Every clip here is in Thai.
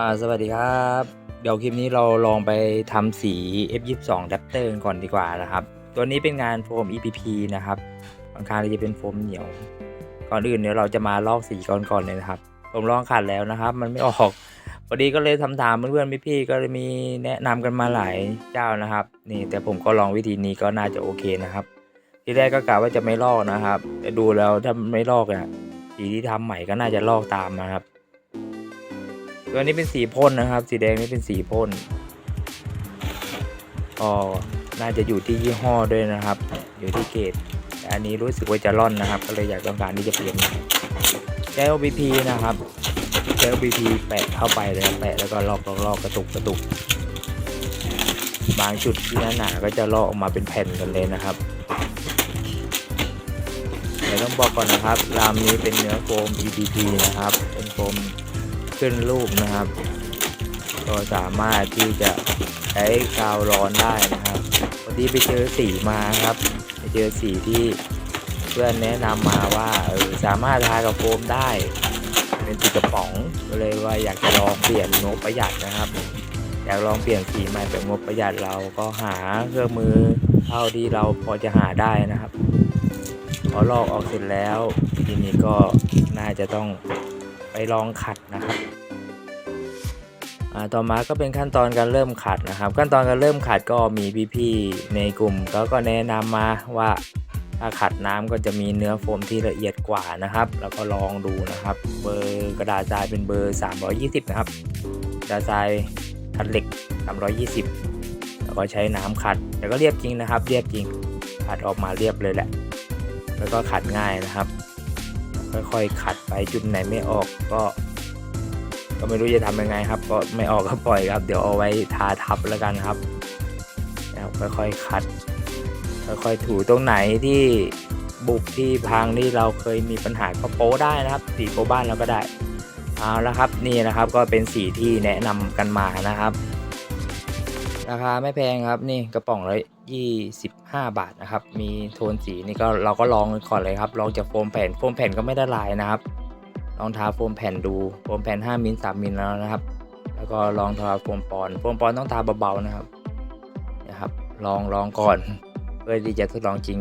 ่าสวัสดีครับ เดี๋ยวคลิปนี้เราลองไปทำสี F22 Raptor กันก่อนดีกว่านะครับ ตัวนี้เป็นงานโฟม EPP นะครับค่อนข้างที่จะเป็นโฟมเหนียว ก่อนอื่นเดี๋ยวเราจะมาลอกสีก่อนก่อนเลยนะครับ ผมลองขัดแล้วนะครับ มันไม่ออกพอดีก็เลยทำถามเพื่อนๆพี่ๆก็เลยมีแนะนำกันมาหลายเจ้านะครับ นี่แต่ผมก็ลองวิธีนี้ก็น่าจะโอเคนะครับ ที่แรกก็กะว่าจะไม่ลอกนะครับ แต่ดูแล้วถ้าไม่ลอกอะสีที่ทำใหม่ก็น่าจะลอกตามนะครับ ตัวนี้เป็นสีพ่นนะครับ สีแดงนี่เป็นสีพ่นอ๋อน่าจะอยู่ที่ยี่ห้อด้วยนะครับ อยู่ที่เกรดแต่อันนี้รู้สึกว่าจะร่อนนะครับ ก็เลยอยากต้องการที่จะเปลี่ยนใช้ OBP นะครับใช้ OBP แปะเข้าไปเลยแปะแล้วก็ลอกลอกลอกกระตุกกระตุก บางจุดที่หนาๆก็จะลอกออกมาเป็นแผ่นกันเลยนะครับเดี๋ยวต้องบอกก่อนนะครับรามนี้เป็นเนื้อโฟม EPP นะครับ เป็นโฟม ขึ้นรูปนะครับ ก็สามารถที่จะใช้กาวร้อนได้นะครับพอดีไปเจอสีมาครับ ไปเจอสีที่เพื่อนแนะนำมาว่าเออสามารถทากับโฟมได้ เป็นสีกระป๋องก็เลยว่าอยากจะลองเปลี่ยนงบประหยัดนะครับอยากลองเปลี่ยนสีใหม่แบบงบประหยัดเราก็หาเครื่องมือเท่าที่เราพอจะหาได้นะครับพอลอกออกเสร็จแล้วทีนี้ก็น่าจะต้องไปลองขัดนะครับ ต่อมาก็เป็นขั้นตอนการเริ่มขัดนะครับ ขั้นตอนการเริ่มขัดก็มีพี่ๆในกลุ่มเขาก็แนะนำมาว่าถ้าขัดน้ำก็จะมีเนื้อโฟมที่ละเอียดกว่านะครับ แล้วก็ลองดูนะครับ เบอร์กระดาษทรายเป็นเบอร์ 320 นะครับกระดาษทรายขัดเหล็ก 320 แล้วก็ใช้น้ำขัดแต่ก็เรียบจริงนะครับ เรียบจริงขัดออกมาเรียบเลยแหละ แล้วก็ขัดง่ายนะครับ ค่อยๆขัดไปจุดไหนไม่ออกก็ ก็ไม่รู้จะทำยังไงครับ ก็ไม่ออกก็ปล่อยครับ เดี๋ยวเอาไว้ทาทับแล้วกันครับนะครับค่อยๆคัด ค่อยๆถูตรงไหนที่บุกที่พังที่เราเคยมีปัญหาก็โป้ได้นะครับ สีโป้บ้านเราก็ได้เอาละครับนี่นะครับก็เป็นสีที่แนะนำกันมานะครับ ราคาไม่แพงครับนี่กระป๋องละยี่สิบห้าบาทนะครับ มีโทนสีนี่ก็เราก็ลองก่อนเลยครับลองจากโฟมแผ่นโฟมแผ่นก็ไม่ได้ลายนะครับ ลองทาโฟมแผ่นดูโฟมแผ่น 5มิล3มิลแล้วนะครับ แล้วก็ลองทาโฟมปอนโฟมปอนต้องทาเบาๆนะครับนะครับ ลองลองก่อน เพื่อที่จะทดลองจริง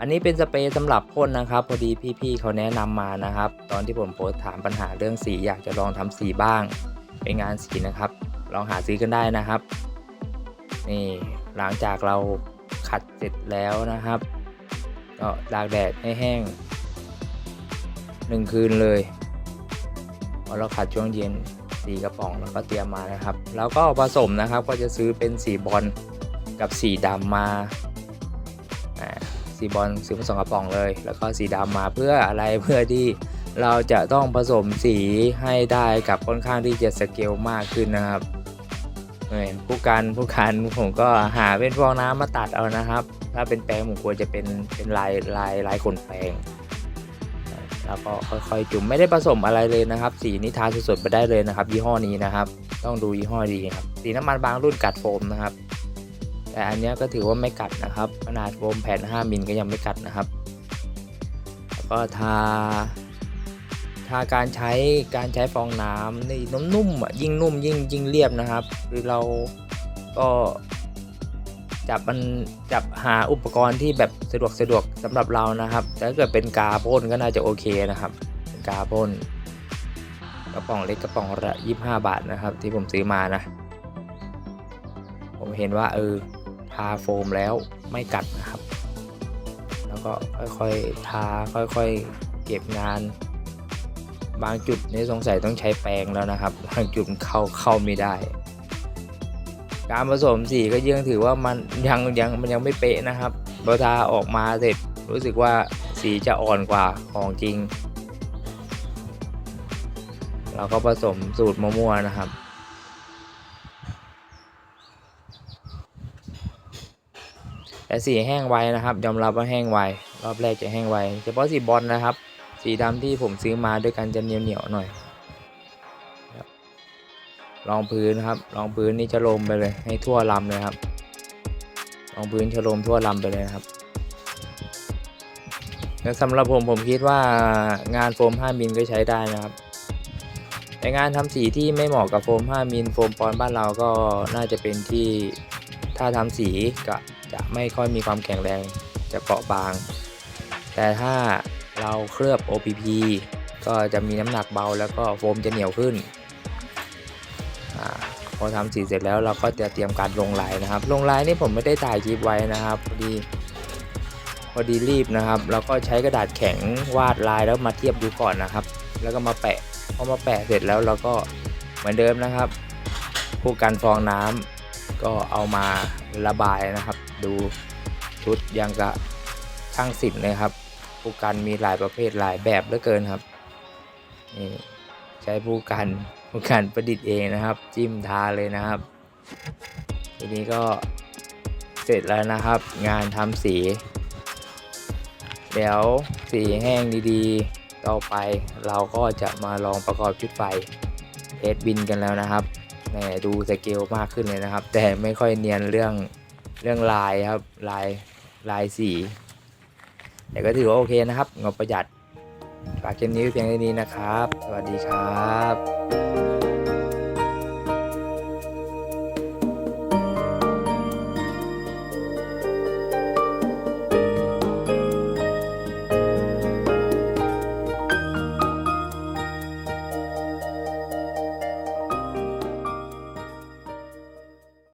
อันนี้เป็นสเปรย์สำหรับพ่นนะครับ พอดีพี่ๆเขาแนะนำมานะครับ ตอนที่ผมโพสต์ถามปัญหาเรื่องสีอยากจะลองทำสีบ้าง เป็นงานสีนะครับ ลองหาซื้อกันได้นะครับ นี่หลังจากเราขัดเสร็จแล้วนะครับ ก็ตากแดดให้แห้งหนึ่งคืนเลย เราขัดช่วงเย็นสีกระป๋องแล้วก็เตรียมมานะครับ แล้วก็ผสมนะครับก็จะซื้อเป็นสีบอลกับสีดำมาอ่าสีบอลซื้อผสมกระป๋องเลย แล้วก็สีดำมาเพื่ออะไรเพื่อที่เราจะต้องผสมสีให้ได้กับค่อนข้างที่จะสเกลมากขึ้นนะครับเออผู้การผู้การผมก็หาเป็นฟองน้ำมาตัดเอานะครับ ถ้าเป็นแปรงผมควรจะเป็นเป็นลายลายลายขนแปรง แล้วก็ค่อยๆจุ่มไม่ได้ผสมอะไรเลยนะครับ สีนี้ทาสดๆไปได้เลยนะครับ ยี่ห้อนี้นะครับ ต้องดูยี่ห้อดีครับสีน้ำมันบางรุ่นกัดโฟมนะครับ แต่อันนี้ก็ถือว่าไม่กัดนะครับ ขนาดโฟมแผ่น5มิลก็ยังไม่กัดนะครับแล้วก็ทาทาการใช้การใช้ฟองน้ำนี่นุ่มๆอะยิ่งนุ่มยิ่งยิ่งเรียบนะครับ คือเราก็ จับมันจับหาอุปกรณ์ที่แบบสะดวกสะดวกสำหรับเรานะครับแต่ถ้าเกิดเป็นกาพ่นก็น่าจะโอเคนะครับกาพ่นกระป๋องเล็กกระป๋องละยี่ห้าบาทนะครับ ที่ผมซื้อมานะ ผมเห็นว่าเออทาโฟมแล้วไม่กัดนะครับ แล้วก็ค่อยๆทาค่อยๆเก็บงาน บางจุดนี่สงสัยต้องใช้แปรงแล้วนะครับ บางจุดเข้าเข้าไม่ได้ การผสมสีก็ยังถือว่ามันยังยังมันยังไม่เป๊ะนะครับพอทาออกมาเสร็จรู้สึกว่าสีจะอ่อนกว่าของจริง เราก็ผสมสูตรมั่วๆนะครับแต่สีแห้งไวนะครับยอมรับว่าแห้งไวรอบแรกจะแห้งไวเฉพาะสีบอลนะครับ สีดำที่ผมซื้อมาด้วยกันจะเหนียวเหนียวๆหน่อย รองพื้นครับ รองพื้นนี่จะลมไปเลย ให้ทั่วลำเลยครับ รองพื้นจะลมทั่วลำไปเลยครับแล้วสำหรับผมผมคิดว่างานโฟม 5 มิลก็ใช้ได้นะครับ แต่งานทำสีที่ไม่เหมาะกับโฟม 5 มิลโฟมปอนบ้านเราก็น่าจะเป็นที่ถ้าทำสีก็จะไม่ค่อยมีความแข็งแรงจะเปราะบาง แต่ถ้าเราเคลือบ OPP ก็จะมีน้ำหนักเบาแล้วก็โฟมจะเหนียวขึ้น อทำสีเสร็จแล้วเราก็จะเตรียมการลงลายนะครับ ลงลายนี่ผมไม่ได้ถ่ายคลิปไว้นะครับพอดีพอดีรีบนะครับเราก็ใช้กระดาษแข็งวาดลายแล้วมาเทียบดูก่อนนะครับ แล้วก็มาแปะพอมาแปะเสร็จแล้วเราก็เหมือนเดิมนะครับผู้กันฟองน้ำก็เอามาระบายนะครับ ดูชุดยังกะช่างศิลป์เลยครับผู้กันมีหลายประเภทหลายแบบเหลือเกินครับนี่ ใช้ผู้กันผู้กันประดิษฐ์เองนะครับ จิ้มทาเลยนะครับ ทีนี้ก็เสร็จแล้วนะครับ งานทำสี เดี๋ยวสีแห้งดีๆ ต่อไปเราก็จะมาลองประกอบชุดไฟเทสบินกันแล้วนะครับแหมดูสเกลมากขึ้นเลยนะครับ แต่ไม่ค่อยเนียนเรื่องเรื่องลายครับลายลายสี แต่ก็ถือว่าโอเคนะครับงบประหยัด ฝากเกมนี้ไว้เพียงเท่านี้นะครับ สวัสดีครับ